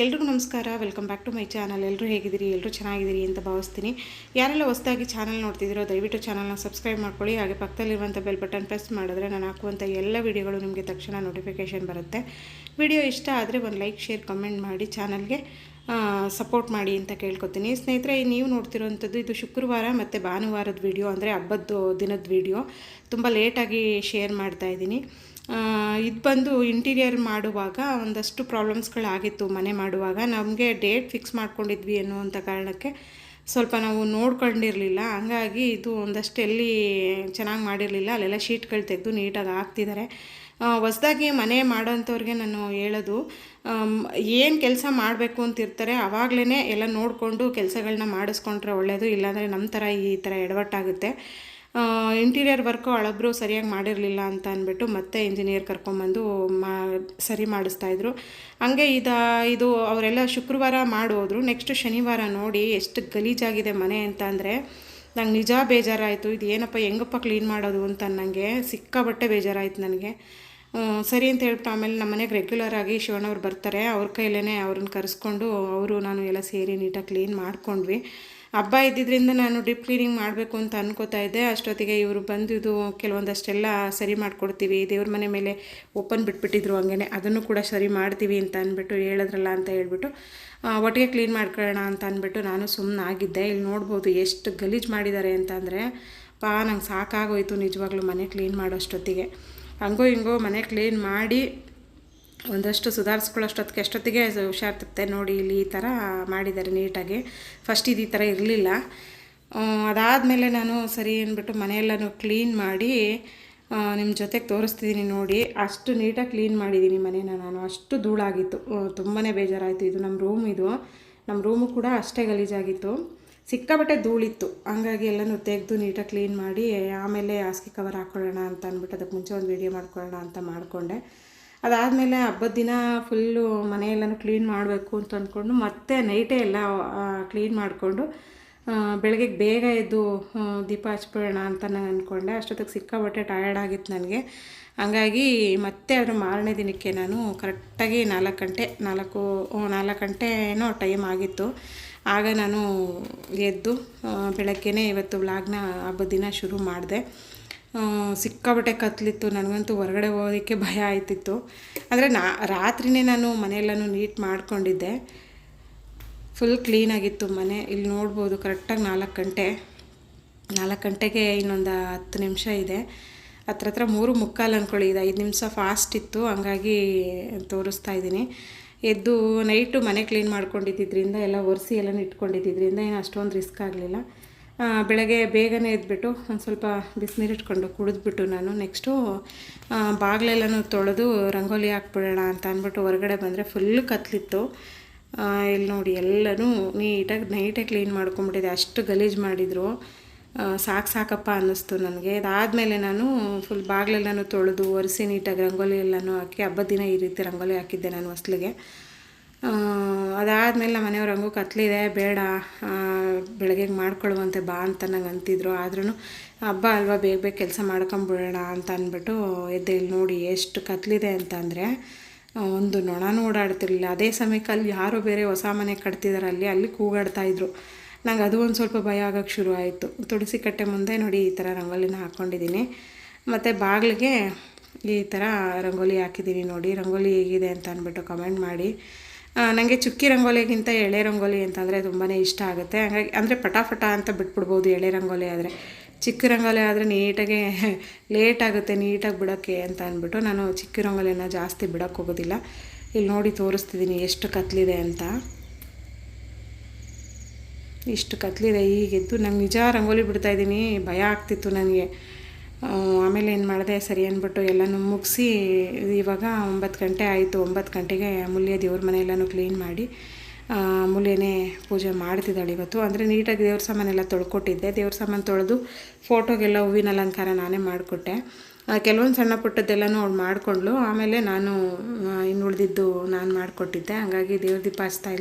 ಎಲ್ರಿಗೂ ನಮಸ್ಕಾರ welcome back to my channel ಎಲ್ಲರೂ ಹೇಗಿದ್ದೀರಿ? ಎಲ್ಲರೂ ಚೆನ್ನಾಗಿದ್ದೀರಿ ಅಂತ ಭಾವಿಸ್ತೀನಿ. ಯಾರೆಲ್ಲ ಹೊಸದಾಗಿ ಚಾನಲ್ ನೋಡ್ತಿದ್ದೀರೋ, ದಯವಿಟ್ಟು ಚಾನಲ್ನ ಸಬ್ಸ್ಕ್ರೈಬ್ ಮಾಡ್ಕೊಳ್ಳಿ. ಹಾಗೆ ಪಕ್ಕದಲ್ಲಿರುವಂಥ ಬೆಲ್ ಬಟನ್ ಪ್ರೆಸ್ ಮಾಡಿದ್ರೆ ನಾನು ಹಾಕುವಂಥ ಎಲ್ಲ ವಿಡಿಯೋಗಳು ನಿಮಗೆ ತಕ್ಷಣ ನೋಟಿಫಿಕೇಷನ್ ಬರುತ್ತೆ. ವಿಡಿಯೋ ಇಷ್ಟ ಆದರೆ ಒಂದು ಲೈಕ್ ಶೇರ್ ಕಮೆಂಟ್ ಮಾಡಿ ಚಾನಲ್ಗೆ ಸಪೋರ್ಟ್ ಮಾಡಿ ಅಂತ ಕೇಳ್ಕೊತೀನಿ. ಸ್ನೇಹಿತರೆ, ನೀವು ನೋಡ್ತಿರೋವಂಥದ್ದು ಇದು ಶುಕ್ರವಾರ ಮತ್ತು ಭಾನುವಾರದ ವಿಡಿಯೋ ಅಂದರೆ ಹಬ್ಬದ ದಿನದ ವಿಡಿಯೋ ತುಂಬ ಲೇಟಾಗಿ ಶೇರ್ ಮಾಡ್ತಾ ಇದ್ದೀನಿ. ಇದು ಬಂದು ಇಂಟೀರಿಯರ್ ಮಾಡುವಾಗ ಒಂದಷ್ಟು ಪ್ರಾಬ್ಲಮ್ಸ್ಗಳಾಗಿತ್ತು ಮನೆ ಮಾಡುವಾಗ. ನಮಗೆ ಡೇಟ್ ಫಿಕ್ಸ್ ಮಾಡ್ಕೊಂಡಿದ್ವಿ ಅನ್ನುವಂಥ ಕಾರಣಕ್ಕೆ ಸ್ವಲ್ಪ ನಾವು ನೋಡ್ಕೊಂಡಿರಲಿಲ್ಲ. ಹಂಗಾಗಿ ಇದು ಒಂದಷ್ಟು ಎಲ್ಲಿ ಚೆನ್ನಾಗಿ ಮಾಡಿರಲಿಲ್ಲ. ಅಲ್ಲೆಲ್ಲ ಶೀಟ್ಗಳು ತೆಗೆದು ನೀಟಾಗಿ ಹಾಕ್ತಿದ್ದಾರೆ ಹೊಸ್ದಾಗಿ ಮನೆ ಮಾಡೋಂಥವ್ರಿಗೆ ನಾನು ಹೇಳೋದು ಏನು ಕೆಲಸ ಮಾಡಬೇಕು ಅಂತಿರ್ತಾರೆ ಆವಾಗಲೇ ಎಲ್ಲ ನೋಡಿಕೊಂಡು ಕೆಲಸಗಳನ್ನ ಮಾಡಿಸ್ಕೊಂಡ್ರೆ ಒಳ್ಳೆಯದು ಇಲ್ಲಾಂದರೆ ನಮ್ಮ ಥರ ಈ ಥರ ಎಡವಟ್ಟಾಗುತ್ತೆ. ಇಂಟೀರಿಯರ್ ವರ್ಕು ಹಳಬ್ರು ಸರಿಯಾಗಿ ಮಾಡಿರಲಿಲ್ಲ ಅಂತ ಅಂದ್ಬಿಟ್ಟು ಮತ್ತೆ ಇಂಜಿನಿಯರ್ ಕರ್ಕೊಂಬಂದು ಮಾ, ಸರಿ ಮಾಡಿಸ್ತಾಯಿದ್ರು ಹಂಗೆ ಇದು ಇದು ಅವರೆಲ್ಲ ಶುಕ್ರವಾರ ಮಾಡೋದ್ರು. ನೆಕ್ಸ್ಟ್ ಶನಿವಾರ ನೋಡಿ ಎಷ್ಟು ಗಲೀಜಾಗಿದೆ ಮನೆ ಅಂತ ಅಂದರೆ, ನಂಗೆ ನಿಜ ಬೇಜಾರಾಯಿತು. ಇದು ಏನಪ್ಪ, ಹೆಂಗಪ್ಪ ಕ್ಲೀನ್ ಮಾಡೋದು ಅಂತ ನನಗೆ ಸಿಕ್ಕಾಬಟ್ಟೆ ಬೇಜಾರಾಯಿತು ನನಗೆ. ಸರಿ ಅಂತ ಹೇಳ್ಬಿಟ್ಟು ಆಮೇಲೆ ನಮ್ಮ ಮನೆಗೆ ರೆಗ್ಯುಲರ್ ಆಗಿ ಶಿವಣ್ಣವ್ರು ಬರ್ತಾರೆ. ಅವ್ರ ಕೈಲೇ ಅವ್ರನ್ನ ಕರೆಸ್ಕೊಂಡು, ಅವರು, ನಾನು ಎಲ್ಲ ಸೇರಿ ನೀಟಾಗಿ ಕ್ಲೀನ್ ಮಾಡ್ಕೊಂಡ್ವಿ. ಹಬ್ಬ ಇದ್ದಿದ್ದರಿಂದ ನಾನು ಡಿಪ್ ಕ್ಲೀನಿಂಗ್ ಮಾಡಬೇಕು ಅಂತ ಅನ್ಕೋತಾ ಇದ್ದೆ. ಅಷ್ಟೊತ್ತಿಗೆ ಇವರು ಬಂದಿದ್ದು ಕೆಲವೊಂದಷ್ಟೆಲ್ಲ ಸರಿ ಮಾಡಿಕೊಡ್ತೀವಿ, ದೇವ್ರ ಮನೆ ಮೇಲೆ ಓಪನ್ ಬಿಟ್ಬಿಟ್ಟಿದ್ರು ಹಂಗೆ ಅದನ್ನು ಕೂಡ ಸರಿ ಮಾಡ್ತೀವಿ ಅಂತ ಅಂದ್ಬಿಟ್ಟು ಹೇಳಿದ್ರಲ್ಲ ಅಂತ ಹೇಳ್ಬಿಟ್ಟು ಒಟ್ಟಿಗೆ ಕ್ಲೀನ್ ಮಾಡ್ಕೊಳ್ಳೋಣ ಅಂತ ಅಂದ್ಬಿಟ್ಟು ನಾನು ಸುಮ್ಮನೆ ಆಗಿದ್ದೆ ಇಲ್ಲಿ ನೋಡ್ಬೋದು ಎಷ್ಟು ಗಲೀಜು ಮಾಡಿದ್ದಾರೆ ಅಂತಂದರೆ ಪಾ, ನಂಗೆ ಸಾಕಾಗೋಯ್ತು ನಿಜವಾಗ್ಲೂ ಮನೆ ಕ್ಲೀನ್ ಮಾಡೋಷ್ಟೊತ್ತಿಗೆ. ಹಂಗೋ ಹಿಂಗೋ ಮನೆ ಕ್ಲೀನ್ ಮಾಡಿ ಒಂದಷ್ಟು ಸುಧಾರಿಸ್ಕೊಳ್ಳೋಷ್ಟೊತ್ತಿಗೆ ಅಷ್ಟೊತ್ತಿಗೆ ಹುಷಾರು ತಪ್ಪೆ ನೋಡಿ ಇಲ್ಲಿ ಈ ಥರ ಮಾಡಿದ್ದಾರೆ ನೀಟಾಗಿ. ಫಸ್ಟ್ ಇದು ಈ ಥರ ಇರಲಿಲ್ಲ. ಅದಾದಮೇಲೆ ನಾನು ಸರಿ ಅಂದ್ಬಿಟ್ಟು ಮನೆಯೆಲ್ಲನೂ ಕ್ಲೀನ್ ಮಾಡಿ ನಿಮ್ಮ ಜೊತೆಗೆ ತೋರಿಸ್ತಿದ್ದೀನಿ ನೋಡಿ. ಅಷ್ಟು ನೀಟಾಗಿ ಕ್ಲೀನ್ ಮಾಡಿದ್ದೀನಿ ಮನೇನ ನಾನು. ಅಷ್ಟು ಧೂಳಾಗಿತ್ತು. ತುಂಬಾ ಬೇಜಾರಾಯಿತು. ಇದು ನಮ್ಮ ರೂಮ್ ಇದು. ನಮ್ಮ ರೂಮು ಕೂಡ ಅಷ್ಟೇ ಗಲೀಜಾಗಿತ್ತು. ಸಿಕ್ಕಾಬಟ್ಟೆ ಧೂಳಿತ್ತು. ಹಂಗಾಗಿ ಎಲ್ಲನೂ ತೆಗೆದು ನೀಟಾಗಿ ಕ್ಲೀನ್ ಮಾಡಿ, ಆಮೇಲೆ ಹಾಸಿಗೆ ಕವರ್ ಹಾಕ್ಕೊಳ್ಳೋಣ ಅಂತ ಅಂದ್ಬಿಟ್ಟು ಅದಕ್ಕೆ ಮುಂಚೆ ಒಂದು ವೀಡಿಯೋ ಮಾಡ್ಕೊಳ್ಳೋಣ ಅಂತ ಮಾಡಿಕೊಂಡೆ. ಅದಾದಮೇಲೆ ಹಬ್ಬದ ದಿನ ಫುಲ್ಲು ಮನೆಯೆಲ್ಲನೂ ಕ್ಲೀನ್ ಮಾಡಬೇಕು ಅಂತ ಅಂದ್ಕೊಂಡು ಮತ್ತೆ ನೈಟೇ ಎಲ್ಲ ಕ್ಲೀನ್ ಮಾಡಿಕೊಂಡು ಬೆಳಗ್ಗೆ ಬೇಗ ಎದ್ದು ದೀಪ ಹಚ್ಬಿಡೋಣ ಅಂತ ನಾನು ಅಂದ್ಕೊಂಡೆ ಅಷ್ಟೊತ್ತಿಗೆ ಸಿಕ್ಕಾಬಟ್ಟೆ ಟಯರ್ಡ್ ಆಗಿತ್ತು ನನಗೆ. ಹಂಗಾಗಿ ಮತ್ತೆ ಅದರ ಮಾರನೇ ದಿನಕ್ಕೆ ನಾನು ಕರೆಕ್ಟಾಗಿ ನಾಲ್ಕು ಗಂಟೆ, ನಾಲ್ಕು ನಾಲ್ಕು ಗಂಟೆನೋ ಟೈಮ್ ಆಗಿತ್ತು. ಆಗ ನಾನು ಎದ್ದು ಬೆಳಗ್ಗೆನೇ ಇವತ್ತು ವ್ಲಾಗ್ನ ಹಬ್ಬದ ದಿನ ಶುರು ಮಾಡಿದೆ. ಸಿಕ್ಕಾಬಟ್ಟೆ ಕತ್ತಲಿತ್ತು ನನಗಂತೂ ಹೊರಗಡೆ ಹೋಗೋದಕ್ಕೆ ಭಯ ಆಯ್ತಿತ್ತು. ಅಂದರೆ ನಾ, ರಾತ್ರಿನೇ ನಾನು ಮನೆಯೆಲ್ಲನೂ ನೀಟ್ ಮಾಡಿಕೊಂಡಿದ್ದೆ. ಫುಲ್ ಕ್ಲೀನಾಗಿತ್ತು ಮನೆ. ಇಲ್ಲಿ ನೋಡ್ಬೋದು ಕರೆಕ್ಟಾಗಿ ನಾಲ್ಕು ಗಂಟೆ. ನಾಲ್ಕು ಗಂಟೆಗೆ ಇನ್ನೊಂದು ಹತ್ತು ನಿಮಿಷ ಇದೆ. ಹತ್ರ ಹತ್ರ ಮೂರು ಮುಕ್ಕಾಲು ಅಂದ್ಕೊಳ್ಳಿ ಇದು ಐದು ನಿಮಿಷ ಫಾಸ್ಟ್ ಇತ್ತು. ಹಂಗಾಗಿ ತೋರಿಸ್ತಾ ಇದ್ದೀನಿ. ಎದ್ದು ನೈಟು ಮನೆ ಕ್ಲೀನ್ ಮಾಡ್ಕೊಂಡಿದ್ದರಿಂದ ಎಲ್ಲ ಒರೆಸಿ ಎಲ್ಲ ಇಟ್ಕೊಂಡಿದ್ದರಿಂದ ಏನು ಅಷ್ಟೊಂದು ರಿಸ್ಕ್ ಆಗಲಿಲ್ಲ. ಬೆಳಗ್ಗೆ ಬೇಗನೆ ಎದ್ಬಿಟ್ಟು ಒಂದು ಸ್ವಲ್ಪ ಬಿಸಿನೀರು ಇಟ್ಕೊಂಡು ಕುಡಿದ್ಬಿಟ್ಟು ನಾನು ನೆಕ್ಸ್ಟು ಬಾಗಿಲೆಲ್ಲನೂ ತೊಳೆದು ರಂಗೋಲಿ ಹಾಕ್ಬಿಡೋಣ ಅಂತ ಅಂದ್ಬಿಟ್ಟು ಹೊರಗಡೆ ಬಂದರೆ ಫುಲ್ ಕತ್ಲಿತ್ತು. ಇಲ್ಲಿ ನೋಡಿ ಎಲ್ಲನೂ ನೀಟಾಗಿ ನೈಟಾಗಿ ಕ್ಲೀನ್ ಮಾಡ್ಕೊಂಬಿಟ್ಟಿದೆ. ಅಷ್ಟು ಗಲೀಜು ಮಾಡಿದರು. ಸಾಕು ಸಾಕಪ್ಪ ಅನ್ನಿಸ್ತು ನನಗೆ. ಅದಾದಮೇಲೆ ನಾನು ಫುಲ್ ಬಾಗಿಲೆಲ್ಲನೂ ತೊಳೆದು ಒರೆಸಿ ನೀಟಾಗಿ ರಂಗೋಲಿ ಎಲ್ಲನೂ ಹಾಕಿ ಹಬ್ಬದ ದಿನ ಈ ರೀತಿ ರಂಗೋಲಿ ಹಾಕಿದ್ದೆ ನಾನು ಹೊಸ್ಲಿಗೆ ಅದಾದಮೇಲೆ ನಮ್ಮ ಮನೆಯವ್ರು ಹಂಗೂ ಕತ್ಲಿದೆ, ಬೇಡ ಬೆಳಗ್ಗೆಗೆ ಮಾಡ್ಕೊಳ್ಳುವಂತೆ ಬಾ ಅಂತ ನಂಗೆ ಅಂತಿದ್ರು. ಆದ್ರೂ ಹಬ್ಬ ಅಲ್ವಾ, ಬೇಗ ಬೇಗ ಕೆಲಸ ಮಾಡ್ಕೊಂಬಿಡೋಣ ಅಂತ ಅಂದ್ಬಿಟ್ಟು ಎದ್ದೆ ಇಲ್ಲಿ ನೋಡಿ ಎಷ್ಟು ಕತ್ಲಿದೆ ಅಂತಂದರೆ ಒಂದು ನೊಣನೂ ಓಡಾಡ್ತಿರಲಿಲ್ಲ. ಅದೇ ಸಮಯಕ್ಕೆ ಅಲ್ಲಿ ಯಾರೋ ಬೇರೆ ಹೊಸ ಮನೆ ಕಟ್ತಿದ್ದಾರೆ ಅಲ್ಲಿ ಅಲ್ಲಿ ಕೂಗಾಡ್ತಾಯಿದ್ರು ನಂಗೆ ಅದು ಒಂದು ಸ್ವಲ್ಪ ಭಯ ಆಗೋಕ್ಕೆ ಶುರು ಆಯಿತು. ತುಳಸಿ ಕಟ್ಟೆ ಮುಂದೆ ನೋಡಿ ಈ ಥರ ರಂಗೋಲಿನ ಹಾಕ್ಕೊಂಡಿದ್ದೀನಿ ಮತ್ತು ಬಾಗಿಲಿಗೆ ಈ ಥರ ರಂಗೋಲಿ ಹಾಕಿದ್ದೀನಿ ನೋಡಿ. ರಂಗೋಲಿ ಹೇಗಿದೆ ಅಂತ ಅಂದ್ಬಿಟ್ಟು ಕಮೆಂಟ್ ಮಾಡಿ. ನನಗೆ ಚುಕ್ಕಿ ರಂಗೋಲಿಗಿಂತ ಎಳೆ ರಂಗೋಲಿ ಅಂತಂದರೆ ತುಂಬಾ ಇಷ್ಟ ಆಗುತ್ತೆ. ಹಾಗಾಗಿ ಅಂದರೆ ಪಟಾಫಟ ಅಂತ ಬಿಟ್ಬಿಡ್ಬೋದು ಎಳೆ ರಂಗೋಲಿ ಆದರೆ. ಚಿಕ್ಕ ರಂಗೋಲಿ ಆದರೆ ನೀಟಾಗಿ ಲೇಟ್ ಆಗುತ್ತೆ, ನೀಟಾಗಿ ಬಿಡೋಕ್ಕೆ ಅಂತ ಅಂದ್ಬಿಟ್ಟು ನಾನು ಚಿಕ್ಕ ರಂಗೋಲಿನ ಜಾಸ್ತಿ ಬಿಡೋಕ್ಕೆ ಹೋಗೋದಿಲ್ಲ. ಇಲ್ಲಿ ನೋಡಿ ತೋರಿಸ್ತಿದ್ದೀನಿ ಎಷ್ಟು ಕತ್ಲಿದೆ ಅಂತ. ಇಷ್ಟು ಕತ್ಲಿದೆ ಈಗೆದ್ದು ನಂಗೆ ನಿಜ ರಂಗೋಲಿ ಬಿಡ್ತಾಯಿದ್ದೀನಿ ಭಯ ಆಗ್ತಿತ್ತು ನನಗೆ ಆಮೇಲೆ ಏನು ಮಾಡಿದೆ, ಸರಿ ಅಂದ್ಬಿಟ್ಟು ಎಲ್ಲನೂ ಮುಗಿಸಿ ಇವಾಗ ಒಂಬತ್ತು ಗಂಟೆ ಆಯಿತು. ಒಂಬತ್ತು ಗಂಟೆಗೆ ಅಮೂಲ್ಯ ದೇವ್ರ ಮನೆಯೆಲ್ಲನೂ ಕ್ಲೀನ್ ಮಾಡಿ ಅಮೂಲ್ಯನೇ ಪೂಜೆ ಮಾಡ್ತಿದ್ದಾಳೆ ಇವತ್ತು. ಅಂದರೆ ನೀಟಾಗಿ ದೇವ್ರ ಸಾಮಾನೆಲ್ಲ ತೊಳ್ಕೊಟ್ಟಿದ್ದೆ. ದೇವ್ರ ಸಾಮಾನು ತೊಳೆದು ಫೋಟೋಗೆಲ್ಲ ಹೂವಿನ ಅಲಂಕಾರ ನಾನೇ ಮಾಡಿಕೊಟ್ಟೆ. ಕೆಲವೊಂದು ಸಣ್ಣ ಪುಟ್ಟದ್ದೆಲ್ಲನೂ ಅವ್ಳು ಮಾಡಿಕೊಂಡ್ಳು. ಆಮೇಲೆ ನಾನು ಇನ್ನು ಉಳಿದಿದ್ದು ನಾನು ಮಾಡಿಕೊಟ್ಟಿದ್ದೆ. ಹಾಗಾಗಿ ದೇವ್ರ ದೀಪ ಹಚ್ತಾ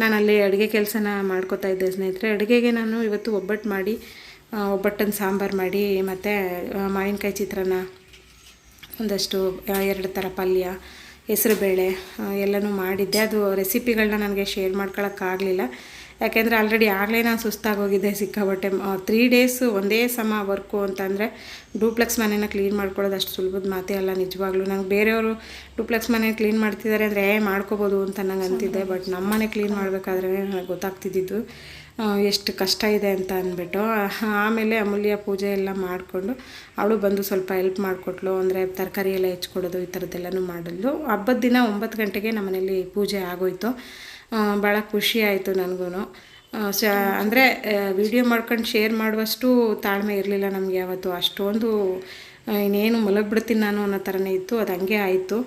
ನಾನು ಅಲ್ಲಿ ಅಡುಗೆ ಕೆಲಸನ ಮಾಡ್ಕೋತಾ ಇದ್ದೆ ಸ್ನೇಹಿತರೆ. ಅಡುಗೆಗೆ ನಾನು ಇವತ್ತು ಒಬ್ಬಟ್ಟು ಮಾಡಿ ಒಬ್ಬಟ್ಟನ್ನು ಸಾಂಬಾರು ಮಾಡಿ, ಮತ್ತು ಮಾವಿನಕಾಯಿ ಚಿತ್ರಾನ್ನ, ಒಂದಷ್ಟು ಎರಡು ಥರ ಪಲ್ಯ, ಹೆಸರುಬೇಳೆ ಎಲ್ಲನೂ ಮಾಡಿದ್ದೆ. ಅದು ರೆಸಿಪಿಗಳನ್ನ ನನಗೆ ಶೇರ್ ಮಾಡ್ಕೊಳಕ್ಕಾಗಲಿಲ್ಲ. ಯಾಕೆಂದರೆ ಆಲ್ರೆಡಿ ಆಗಲೇ ನಾನು ಸುಸ್ತಾಗೋಗಿದ್ದೆ ಸಿಕ್ಕಾಬಟ್ಟೆ ತ್ರೀ ಡೇಸು ಒಂದೇ ಸಮ ವರ್ಕು ಅಂತಂದರೆ ಡೂಪ್ಲೆಕ್ಸ್ ಮನೇನ ಕ್ಲೀನ್ ಮಾಡ್ಕೊಳ್ಳೋದು ಅಷ್ಟು ಸುಲಭದ ಮಾತೇ ಅಲ್ಲ ನಿಜವಾಗ್ಲೂ. ನಂಗೆ ಬೇರೆಯವರು ಡೂಪ್ಲೆಕ್ಸ್ ಮನೆ ಕ್ಲೀನ್ ಮಾಡ್ತಿದ್ದಾರೆ ಅಂದರೆ ಏ ಮಾಡ್ಕೋಬೋದು ಅಂತ ನಂಗೆ ಅಂತಿದ್ದೆ. ಬಟ್ ನಮ್ಮ ಮನೆ ಕ್ಲೀನ್ ಮಾಡಬೇಕಾದ್ರೆ ನನಗೆ ಗೊತ್ತಾಗ್ತಿದ್ದಿದ್ದು ಎಷ್ಟು ಕಷ್ಟ ಇದೆ ಅಂತ ಅಂದ್ಬಿಟ್ಟು ಆಮೇಲೆ ಅಮೂಲ್ಯ ಪೂಜೆ ಎಲ್ಲ ಮಾಡಿಕೊಂಡು ಅವಳು ಬಂದು ಸ್ವಲ್ಪ ಹೆಲ್ಪ್ ಮಾಡಿಕೊಟ್ಲು. ಅಂದರೆ ತರಕಾರಿ ಎಲ್ಲ ಹೆಚ್ಕೊಡೋದು ಈ ಥರದ್ದೆಲ್ಲನೂ ಮಾಡಿದ್ಲು ಹಬ್ಬದ ದಿನ ಒಂಬತ್ತು ಗಂಟೆಗೆ ನಮ್ಮನೇಲಿ ಪೂಜೆ ಆಗೋಯ್ತು. ಭಾಳ ಖುಷಿ ಆಯಿತು ನನಗೂ ಸ, ಅಂದರೆ ವಿಡಿಯೋ ಮಾಡ್ಕೊಂಡು ಶೇರ್ ಮಾಡುವಷ್ಟು ತಾಳ್ಮೆ ಇರಲಿಲ್ಲ ನಮಗೆ ಯಾವತ್ತು. ಅಷ್ಟೊಂದು ಇನ್ನೇನು ಮಲಗಿಬಿಡ್ತೀನಿ ನಾನು ಅನ್ನೋ ಥರನೇ ಇತ್ತು. ಅದು ಹಂಗೆ ಆಯಿತು.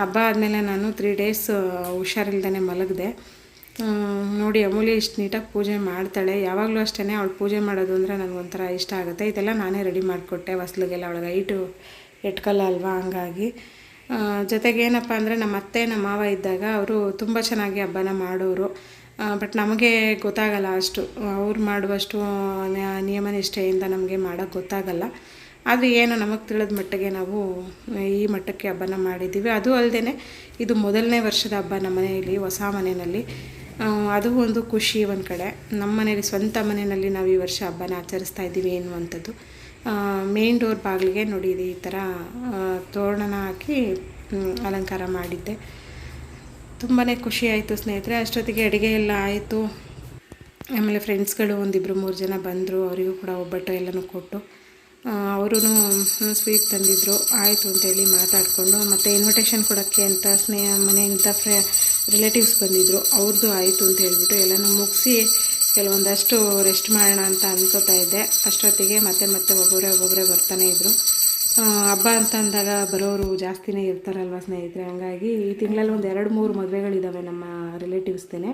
ಹಬ್ಬ ಆದಮೇಲೆ ನಾನು ತ್ರೀ ಡೇಸ್ ಹುಷಾರಿಲ್ದೇ ಮಲಗಿದೆ. ನೋಡಿ ಅಮೂಲ್ಯ ಇಷ್ಟು ನೀಟಾಗಿ ಪೂಜೆ ಮಾಡ್ತಾಳೆ. ಯಾವಾಗಲೂ ಅಷ್ಟೇ ಅವಳು ಪೂಜೆ ಮಾಡೋದು ಅಂದರೆ ನನಗೊಂಥರ ಇಷ್ಟ ಆಗುತ್ತೆ. ಇದೆಲ್ಲ ನಾನೇ ರೆಡಿ ಮಾಡಿಕೊಟ್ಟೆ. ಹೊಸ್ಲಿಗೆಲ್ಲ ಅವಳಿಗೆ ಹೈಟು ಎಟ್ಕಲ್ಲ ಅಲ್ವಾ? ಹಂಗಾಗಿ. ಜೊತೆಗೆ ಏನಪ್ಪ ಅಂದರೆ ನಮ್ಮ ಅತ್ತೆ, ನಮ್ಮ ಮಾವ ಇದ್ದಾಗ ಅವರು ತುಂಬ ಚೆನ್ನಾಗಿ ಹಬ್ಬನ ಮಾಡೋರು. ಬಟ್ ನಮಗೆ ಗೊತ್ತಾಗಲ್ಲ ಅಷ್ಟು. ಅವ್ರು ಮಾಡುವಷ್ಟು ನಿಯಮ ನಿಷ್ಠೆಯಿಂದ ನಮಗೆ ಮಾಡೋಕ್ಕೆ ಗೊತ್ತಾಗಲ್ಲ. ಆದರೆ ಏನು ನಮಗೆ ತಿಳಿದ ಮಟ್ಟಿಗೆ ನಾವು ಈ ಮಟ್ಟಕ್ಕೆ ಹಬ್ಬನ ಮಾಡಿದ್ದೀವಿ ಅದು ಅಲ್ಲದೆ ಇದು ಮೊದಲನೇ ವರ್ಷದ ಹಬ್ಬ ನಮ್ಮ ಮನೆಯಲ್ಲಿ, ಹೊಸ ಮನೆಯಲ್ಲಿ. ಅದು ಒಂದು ಖುಷಿ ಒಂದು ಕಡೆ. ನಮ್ಮ ಮನೆಯಲ್ಲಿ ಸ್ವಂತ ಮನೆಯಲ್ಲಿ ನಾವು ಈ ವರ್ಷ ಹಬ್ಬನ ಆಚರಿಸ್ತಾ ಇದ್ದೀವಿ ಎನ್ನುವಂಥದ್ದು. ಮೇನ್ ಡೋರ್ ಬಾಗಿಲಿಗೆ ನೋಡಿ ಈ ಥರ ತೋರಣನ ಹಾಕಿ ಅಲಂಕಾರ ಮಾಡಿದ್ದೆ. ತುಂಬಾ ಖುಷಿ ಆಯಿತು ಸ್ನೇಹಿತರೆ, ಅಷ್ಟೊತ್ತಿಗೆ ಅಡುಗೆ ಎಲ್ಲ ಆಯಿತು. ಆಮೇಲೆ ಫ್ರೆಂಡ್ಸ್ಗಳು ಒಂದಿಬ್ಬರು ಮೂರು ಜನ ಬಂದರು, ಅವರಿಗೂ ಕೂಡ ಒಬ್ಬಟ್ಟು ಎಲ್ಲನೂ ಕೊಟ್ಟು. ಅವರು ಸ್ವೀಟ್ ತಂದಿದ್ದರು ಆಯಿತು ಅಂತೇಳಿ ಮಾತಾಡಿಕೊಂಡು, ಮತ್ತು ಇನ್ವಿಟೇಷನ್ ಕೊಡೋಕ್ಕೆ ಅಂತ ಸ್ನೇಹ ಮನೆಯಿಂದ ಫ್ರೆ ರಿಲೇಟಿವ್ಸ್ ಬಂದಿದ್ದರು ಅವ್ರದ್ದು ಆಯಿತು ಅಂತ ಹೇಳಿಬಿಟ್ಟು ಎಲ್ಲನೂ ಮುಗಿಸಿ ಕೆಲವೊಂದಷ್ಟು ರೆಸ್ಟ್ ಮಾಡೋಣ ಅಂತ ಅನ್ಕೋತಾ ಇದ್ದೆ. ಅಷ್ಟೊತ್ತಿಗೆ ಮತ್ತೆ ಮತ್ತೆ ಒಬ್ಬೊಬ್ಬರೇ ಒಬ್ಬೊಬ್ಬರೇ ಬರ್ತಾನೆ ಇದ್ದರು ಹಬ್ಬ ಅಂತ ಅಂದಾಗ ಬರೋರು ಜಾಸ್ತಿನೇ ಇರ್ತಾರಲ್ವ ಸ್ನೇಹಿತರೆ? ಹಂಗಾಗಿ ಈ ತಿಂಗಳಲ್ಲಿ ಒಂದು ಎರಡು ಮೂರು ಮದುವೆಗಳಿದ್ದಾವೆ ನಮ್ಮ ರಿಲೇಟಿವ್ಸ್ದೇನೆ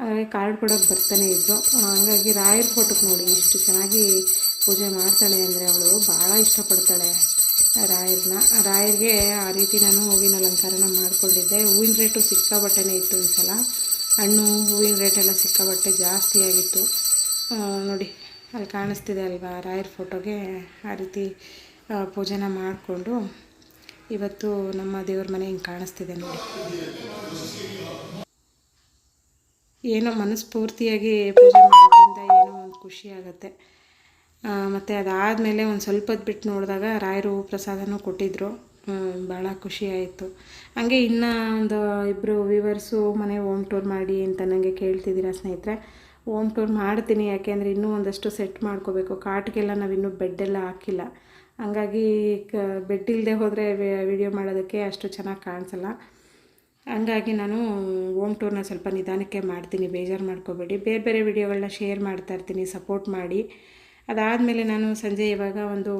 ಹಾಗಾಗಿ ಕಾರ್ಡ್ ಕೊಡೋಕೆ ಬರ್ತಾನೆ ಇದ್ದರು ಹಾಗಾಗಿ ರಾಯರ ಫೋಟೋಕ್ಕೆ ನೋಡಿ, ಇಷ್ಟು ಚೆನ್ನಾಗಿ ಪೂಜೆ ಮಾಡ್ತಾಳೆ ಅಂದರೆ ಅವಳು ಭಾಳ ಇಷ್ಟಪಡ್ತಾಳೆ ರಾಯರನ್ನ ರಾಯರಿಗೆ ಆ ರೀತಿ ನಾನು ಹೂವಿನ ಅಲಂಕಾರನ ಮಾಡಿಕೊಂಡಿದ್ದೆ. ಹೂವಿನ ರೇಟು ಸಿಕ್ಕಾಬಟ್ಟೆನೇ ಇತ್ತು ಈ ಸಲ. ಹಣ್ಣು ಹೂವಿನ ರೇಟೆಲ್ಲ ಸಿಕ್ಕಾಬಟ್ಟೆ ಜಾಸ್ತಿ ಆಗಿತ್ತು. ನೋಡಿ, ಅಲ್ಲಿ ಕಾಣಿಸ್ತಿದೆ ಅಲ್ವಾ, ರಾಯರ ಫೋಟೋಗೆ ಆ ರೀತಿ ಪೂಜೆನ ಮಾಡಿಕೊಂಡು ಇವತ್ತು ನಮ್ಮ ದೇವ್ರ ಮನೆ ಹಿಂಗೆ ಕಾಣಿಸ್ತಿದೆ ನೋಡಿ. ಏನೋ ಮನಸ್ಫೂರ್ತಿಯಾಗಿ ಪೂಜೆ ಮಾಡೋದ್ರಿಂದ ಏನೋ ಒಂದು ಖುಷಿ ಆಗುತ್ತೆ. ಮತ್ತು ಅದಾದಮೇಲೆ ಒಂದು ಸ್ವಲ್ಪ ಬಿಟ್ಟು ನೋಡಿದಾಗ ರಾಯರು ಪ್ರಸಾದನೂ ಕೊಟ್ಟಿದ್ದರು ಭಾಳ ಖುಷಿ ಆಯಿತು. ಹಾಗೆ ಇನ್ನೂ ಒಂದು ಇಬ್ಬರು ವಿವರ್ಸು ಮನೆ ಹೋಮ್ ಟೂರ್ ಮಾಡಿ ಅಂತ ನನಗೆ ಕೇಳ್ತಿದ್ದೀರಾ ಸ್ನೇಹಿತರೆ ಹೋಮ್ ಟೂರ್ ಮಾಡ್ತೀನಿ. ಯಾಕೆಂದರೆ ಇನ್ನೂ ಒಂದಷ್ಟು ಸೆಟ್ ಮಾಡ್ಕೋಬೇಕು. ಕಾಟ್ಗೆಲ್ಲ ನಾವು ಇನ್ನೂ ಬೆಡ್ಡೆಲ್ಲ ಹಾಕಿಲ್ಲ. ಹಂಗಾಗಿ ಕ ಬೆಡ್ ಇಲ್ಲದೆ ಹೋದರೆ ವಿಡಿಯೋ ಮಾಡೋದಕ್ಕೆ ಅಷ್ಟು ಚೆನ್ನಾಗಿ ಕಾಣಿಸಲ್ಲ. ಹಂಗಾಗಿ ನಾನು ಹೋಮ್ ಟೂರ್ನ ಸ್ವಲ್ಪ ನಿಧಾನಕ್ಕೆ ಮಾಡ್ತೀನಿ. ಬೇಜಾರು ಮಾಡ್ಕೋಬೇಡಿ. ಬೇರೆ ಬೇರೆ ವಿಡಿಯೋಗಳನ್ನ ಶೇರ್ ಮಾಡ್ತಾ ಇರ್ತೀನಿ. ಸಪೋರ್ಟ್ ಮಾಡಿ. ಅದಾದಮೇಲೆ ನಾನು ಸಂಜೆ ಇವಾಗ ಒಂದು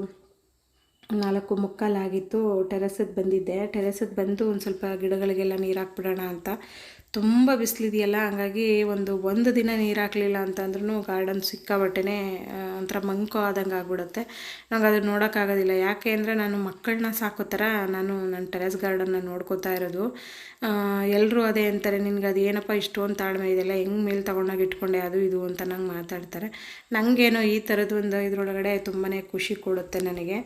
ನಾಲ್ಕು ಮುಕ್ಕಾಲಾಗಿತ್ತು ಟೆರೆಸಿಗೆ ಬಂದಿದ್ದೆ. ಟೆರೆಸಿಗೆ ಬಂದು ಒಂದು ಸ್ವಲ್ಪ ಗಿಡಗಳಿಗೆಲ್ಲ ನೀರು ಹಾಕ್ಬಿಡೋಣ ಅಂತ. ತುಂಬ ಬಿಸಿಲಿದೆಯಲ್ಲ ಹಂಗಾಗಿ ಒಂದು ಒಂದು ದಿನ ನೀರು ಹಾಕಲಿಲ್ಲ ಅಂತಂದ್ರೂ ಗಾರ್ಡನ್ ಸಿಕ್ಕಾಬಟ್ಟೆನೇ ಆ, ಒಂಥರ ಮಂಕು ಆದಂಗೆ ಆಗ್ಬಿಡುತ್ತೆ. ನಂಗೆ ಅದನ್ನು ನೋಡೋಕ್ಕಾಗೋದಿಲ್ಲ ಯಾಕೆ ಅಂದರೆ ನಾನು ಮಕ್ಕಳನ್ನ ಸಾಕೋ ಥರ ನಾನು ನನ್ನ ಟೆರೆಸ್ ಗಾರ್ಡನ್ನ ನೋಡ್ಕೋತಾ ಇರೋದು. ಎಲ್ಲರೂ ಅದೇ ಅಂತಾರೆ ನಿನಗೆ ಅದು ಏನಪ್ಪ ಇಷ್ಟೊಂದು ತಾಳ್ಮೆ ಇದೆಯಲ್ಲ ಹೆಂಗೆ ಮೇಲೆ ತೊಗೊಂಡೋಗಿ ಇಟ್ಕೊಂಡೆ ಅದು ಇದು ಅಂತ ನಂಗೆ ಮಾತಾಡ್ತಾರೆ. ನನಗೇನೋ ಈ ಥರದ್ದು ಒಂದು ಇದರೊಳಗಡೆ ತುಂಬಾ ಖುಷಿ ಕೊಡುತ್ತೆ ನನಗೆ.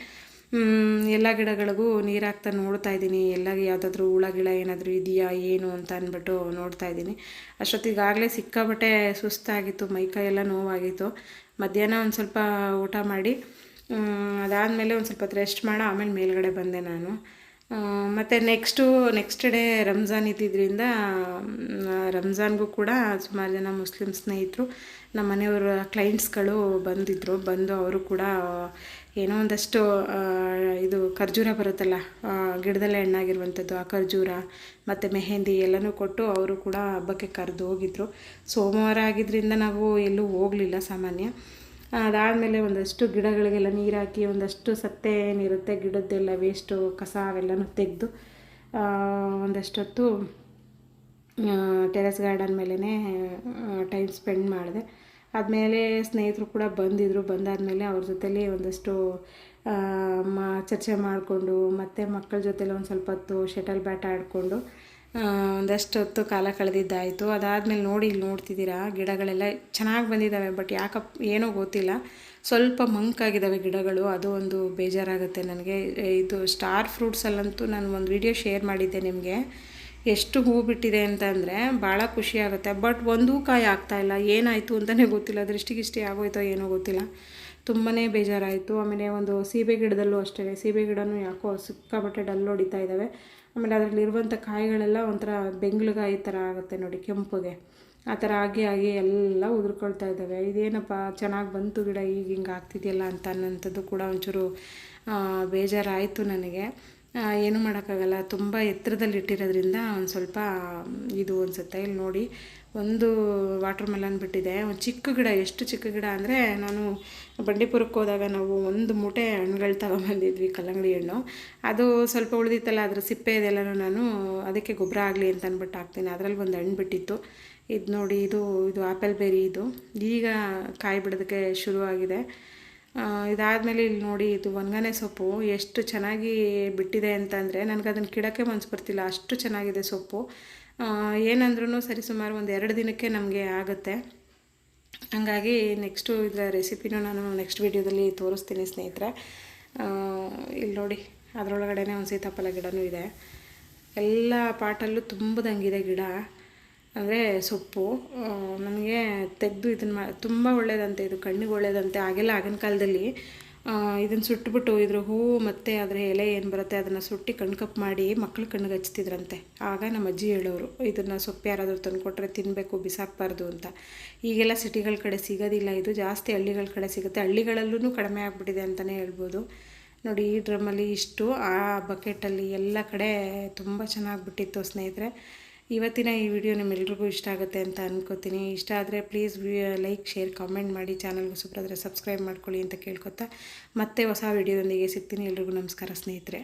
ಎಲ್ಲ ಗಿಡಗಳಿಗೂ ನೀರು ಹಾಕ್ತಾ ನೋಡ್ತಾ ಇದ್ದೀನಿ. ಎಲ್ಲ ಯಾವುದಾದ್ರೂ ಹುಳ, ಗಿಳ ಏನಾದರೂ ಇದೆಯಾ, ಏನು ಅಂತ ಅಂದ್ಬಿಟ್ಟು ನೋಡ್ತಾ ಇದ್ದೀನಿ. ಅಷ್ಟೊತ್ತಿಗಾಗಲೇ ಸಿಕ್ಕಾಬಟ್ಟೆ ಸುಸ್ತಾಗಿತ್ತು ಮೈಕೈ ಎಲ್ಲ ನೋವಾಗಿತ್ತು. ಮಧ್ಯಾಹ್ನ ಒಂದು ಸ್ವಲ್ಪ ಊಟ ಮಾಡಿ ಅದಾದಮೇಲೆ ಒಂದು ಸ್ವಲ್ಪ ರೆಸ್ಟ್ ಮಾಡಿ, ಆಮೇಲೆ ಮೇಲ್ಗಡೆ ಬಂದೆ ನಾನು. ಮತ್ತು ನೆಕ್ಸ್ಟು, ನೆಕ್ಸ್ಟ್ ಡೇ ರಂಜಾನ್ ಇದ್ದಿದ್ದರಿಂದ ರಂಜಾನ್ಗೂ ಕೂಡ ಸುಮಾರು ಜನ ಮುಸ್ಲಿಮ್ ಸ್ನೇಹಿತರು ನಮ್ಮ ಮನೆಯವರ ಕ್ಲೈಂಟ್ಸ್ಗಳು ಬಂದಿದ್ದರು ಬಂದು ಅವರು ಕೂಡ ಏನೋ ಒಂದಷ್ಟು ಇದು ಖರ್ಜೂರ ಬರುತ್ತಲ್ಲ ಗಿಡದಲ್ಲಿ ಹಣ್ಣಾಗಿರುವಂಥದ್ದು, ಆ ಖರ್ಜೂರ ಮತ್ತು ಮೆಹೆಂದಿ ಎಲ್ಲನೂ ಕೊಟ್ಟು ಅವರು ಕೂಡ ಹಬ್ಬಕ್ಕೆ ಕರೆದು ಹೋಗಿದ್ರು. ಸೋಮವಾರ ಆಗಿದ್ದರಿಂದ ನಾವು ಎಲ್ಲೂ ಹೋಗಲಿಲ್ಲ ಸಾಮಾನ್ಯ. ಅದಾದಮೇಲೆ ಒಂದಷ್ಟು ಗಿಡಗಳಿಗೆಲ್ಲ ನೀರು ಹಾಕಿ ಒಂದಷ್ಟು ಸತ್ತೆ ಏನಿರುತ್ತೆ, ಗಿಡದ್ದೆಲ್ಲ ವೇಸ್ಟು ಕಸ ಅವೆಲ್ಲನೂ ತೆಗೆದು ಒಂದಷ್ಟೊತ್ತು ಟೆರೆಸ್ ಗಾರ್ಡನ್ ಮೇಲೇ ಟೈಮ್ ಸ್ಪೆಂಡ್ ಮಾಡಿದೆ. ಆದಮೇಲೆ ಸ್ನೇಹಿತರು ಕೂಡ ಬಂದಿದ್ದರು ಬಂದಾದಮೇಲೆ ಅವ್ರ ಜೊತೆಲಿ ಒಂದಷ್ಟು ಮಾ, ಚರ್ಚೆ ಮಾಡಿಕೊಂಡು, ಮತ್ತು ಮಕ್ಕಳ ಜೊತೆಲಿ ಒಂದು ಸ್ವಲ್ಪ ಹೊತ್ತು ಶಟಲ್ ಬ್ಯಾಟ್ ಆಡಿಕೊಂಡು ಒಂದಷ್ಟು ಹೊತ್ತು ಕಾಲ ಕಳೆದಿದ್ದಾಯಿತು. ಅದಾದಮೇಲೆ ನೋಡಿ ಇಲ್ಲಿ ನೋಡ್ತಿದ್ದೀರಾ, ಗಿಡಗಳೆಲ್ಲ ಚೆನ್ನಾಗಿ ಬಂದಿದ್ದಾವೆ, ಬಟ್ ಯಾಕಪ್ಪ ಏನೋ ಗೊತ್ತಿಲ್ಲ. ಸ್ವಲ್ಪ ಮಂಕಾಗಿದ್ದಾವೆ ಗಿಡಗಳು, ಅದು ಒಂದು ಬೇಜಾರಾಗುತ್ತೆ ನನಗೆ. ಇದು ಸ್ಟಾರ್ ಫ್ರೂಟ್ಸಲ್ಲಂತೂ ನಾನು ಒಂದು ವಿಡಿಯೋ ಶೇರ್ ಮಾಡಿದ್ದೆ ನಿಮಗೆ. ಎಷ್ಟು ಹೂ ಬಿಟ್ಟಿದೆ ಅಂತಂದರೆ ಭಾಳ ಖುಷಿ ಆಗುತ್ತೆ. ಬಟ್ ಒಂದೂ ಕಾಯಿ ಆಗ್ತಾಯಿಲ್ಲ ಏನಾಯಿತು ಅಂತಲೇ ಗೊತ್ತಿಲ್ಲ. ದೃಷ್ಟಿಗಿಷ್ಟಿ ಆಗೋಯ್ತೋ ಏನೋ ಗೊತ್ತಿಲ್ಲ. ತುಂಬಾ ಬೇಜಾರಾಯಿತು. ಆಮೇಲೆ ಒಂದು ಸೀಬೆ ಗಿಡದಲ್ಲೂ ಅಷ್ಟೇ. ಸೀಬೆ ಗಿಡನೂ ಯಾಕೋ ಸಿಕ್ಕಾಬಟ್ಟೆ ಡಲ್ ಹೊಡಿತಾ ಇದ್ದಾವೆ ಆಮೇಲೆ ಅದರಲ್ಲಿರುವಂಥ ಕಾಯಿಗಳೆಲ್ಲ ಒಂಥರ ಬೆಂಗ್ಲುಗಾಯಿ ಥರ ಆಗುತ್ತೆ ನೋಡಿ ಕೆಂಪುಗೆ. ಆ ಥರ ಆಗಿ ಆಗಿ ಎಲ್ಲ ಉದುರ್ಕೊಳ್ತಾ ಇದ್ದಾವೆ ಇದೇನಪ್ಪ, ಚೆನ್ನಾಗಿ ಬಂತು ಗಿಡ, ಈಗ ಹಿಂಗೆ ಆಗ್ತಿದೆಯಲ್ಲ ಅಂತ ಅನ್ನೋಂಥದ್ದು ಕೂಡ ಒಂಚೂರು ಬೇಜಾರಾಯಿತು ನನಗೆ. ಏನೂ ಮಾಡೋಕ್ಕಾಗಲ್ಲ. ತುಂಬ ಎತ್ತರದಲ್ಲಿ ಇಟ್ಟಿರೋದ್ರಿಂದ ಒಂದು ಸ್ವಲ್ಪ ಇದು ಅನಿಸುತ್ತೆ. ಇಲ್ಲಿ ನೋಡಿ, ಒಂದು ವಾಟರ್ ಮೆಲನ್ ಬಿಟ್ಟಿದೆ. ಒಂದು ಚಿಕ್ಕ ಗಿಡ, ಎಷ್ಟು ಚಿಕ್ಕ ಗಿಡ ಅಂದರೆ, ನಾನು ಬಂಡೀಪುರಕ್ಕೆ ಹೋದಾಗ ನಾವು ಒಂದು ಮೂಟೆ ಹಣ್ಣುಗಳು ತಗೊಂಬಂದಿದ್ವಿ, ಕಲ್ಲಂಗಡಿ ಹಣ್ಣು. ಅದು ಸ್ವಲ್ಪ ಉಳಿದಿತ್ತಲ್ಲ, ಅದರ ಸಿಪ್ಪೆ ಇದೆಲ್ಲನೂ ನಾನು ಅದಕ್ಕೆ ಗೊಬ್ಬರ ಆಗಲಿ ಅಂತ ಅಂದ್ಬಿಟ್ಟು ಹಾಕ್ತೀನಿ. ಅದರಲ್ಲಿ ಒಂದು ಹಣ್ಣು ಬಿಟ್ಟಿತ್ತು. ಇದು ನೋಡಿ, ಇದು ಇದು ಆ್ಯಪಲ್ ಬೇರಿ ಇದು. ಈಗ ಕಾಯಿ ಬಿಡೋದಕ್ಕೆ ಶುರುವಾಗಿದೆ. ಇದಾದಮೇಲೆ ಇಲ್ಲಿ ನೋಡಿ, ಇದು ಒಣಗನೆ ಸೊಪ್ಪು. ಎಷ್ಟು ಚೆನ್ನಾಗಿ ಬಿಟ್ಟಿದೆ ಅಂತಂದರೆ ನನಗೆ ಅದನ್ನು ಕಿಡಕ್ಕೆ ಮನ್ಸು ಬರ್ತಿಲ್ಲ. ಅಷ್ಟು ಚೆನ್ನಾಗಿದೆ ಸೊಪ್ಪು. ಏನಂದ್ರೂ ಸರಿ ಸುಮಾರು ಒಂದು ಎರಡು ದಿನಕ್ಕೆ ನಮಗೆ ಆಗುತ್ತೆ. ಹಂಗಾಗಿ ನೆಕ್ಸ್ಟು ಇದರ ರೆಸಿಪಿನೂ ನಾನು ನೆಕ್ಸ್ಟ್ ವೀಡಿಯೋದಲ್ಲಿ ತೋರಿಸ್ತೀನಿ ಸ್ನೇಹಿತರೆ. ಇಲ್ಲಿ ನೋಡಿ, ಅದರೊಳಗಡೆನೇ ಒಂದು ಸೀತಾಫಲ ಗಿಡನೂ ಇದೆ. ಎಲ್ಲ ಪಾಟಲ್ಲೂ ತುಂಬದಂಗಿದೆ ಗಿಡ. ಅಂದರೆ ಸೊಪ್ಪು ನಮಗೆ ತೆಗೆದು ಇದನ್ನು ಮಾ, ತುಂಬ ಒಳ್ಳೆಯದಂತೆ ಇದು ಕಣ್ಣಿಗೆ ಒಳ್ಳೆಯದಂತೆ ಆಗೆಲ್ಲ ಆಗಿನ ಕಾಲದಲ್ಲಿ ಇದನ್ನು ಸುಟ್ಟುಬಿಟ್ಟು ಇದ್ರ ಹೂವು ಮತ್ತು ಅದರ ಎಲೆ ಏನು ಬರುತ್ತೆ ಅದನ್ನು ಸುಟ್ಟಿ ಕಣ್ಕಪ್ಪು ಮಾಡಿ ಮಕ್ಳು ಕಣ್ಣಿಗೆ ಹಚ್ತಿದ್ರಂತೆ. ಆಗ ನಮ್ಮ ಅಜ್ಜಿ ಹೇಳೋರು, ಇದನ್ನು ಸೊಪ್ಪು ಯಾರಾದರೂ ತಂದು ಕೊಟ್ಟರೆ ತಿನ್ನಬೇಕು ಬಿಸಾಕಬಾರ್ದು ಅಂತ. ಈಗೆಲ್ಲ ಸಿಟಿಗಳ ಕಡೆ ಸಿಗೋದಿಲ್ಲ, ಇದು ಜಾಸ್ತಿ ಹಳ್ಳಿಗಳ ಕಡೆ ಸಿಗುತ್ತೆ. ಹಳ್ಳಿಗಳಲ್ಲೂ ಕಡಿಮೆ ಆಗಿಬಿಟ್ಟಿದೆ ಅಂತಲೇ ಹೇಳ್ಬೋದು. ನೋಡಿ, ಈ ಡ್ರಮ್ಮಲ್ಲಿ ಇಷ್ಟು, ಆ ಬಕೆಟಲ್ಲಿ ಎಲ್ಲ ಕಡೆ ತುಂಬ ಚೆನ್ನಾಗಿ ಬಿಟ್ಟಿತ್ತು ಸ್ನೇಹಿತರೆ. ಇವತ್ತಿನ ಈ ವಿಡಿಯೋ ನಿಮ್ಮೆಲ್ರಿಗೂ ಇಷ್ಟ ಆಗುತ್ತೆ ಅಂತ ಅಂದ್ಕೋತೀನಿ ಇಷ್ಟ ಆದರೆ ಪ್ಲೀಸ್ ಲೈಕ್ ಶೇರ್ ಕಾಮೆಂಟ್ ಮಾಡಿ ಚಾನಲ್ಗೆ ಸುಪ್ರಾದ್ರೆ ಸಬ್ಸ್ಕ್ರೈಬ್ ಮಾಡ್ಕೊಳ್ಳಿ ಅಂತ ಕೇಳ್ಕೊತಾ ಮತ್ತೆ ಹೊಸ ವಿಡಿಯೋದೊಂದಿಗೆ ಸಿಗ್ತೀನಿ ಎಲ್ರಿಗೂ ನಮಸ್ಕಾರ ಸ್ನೇಹಿತರೆ.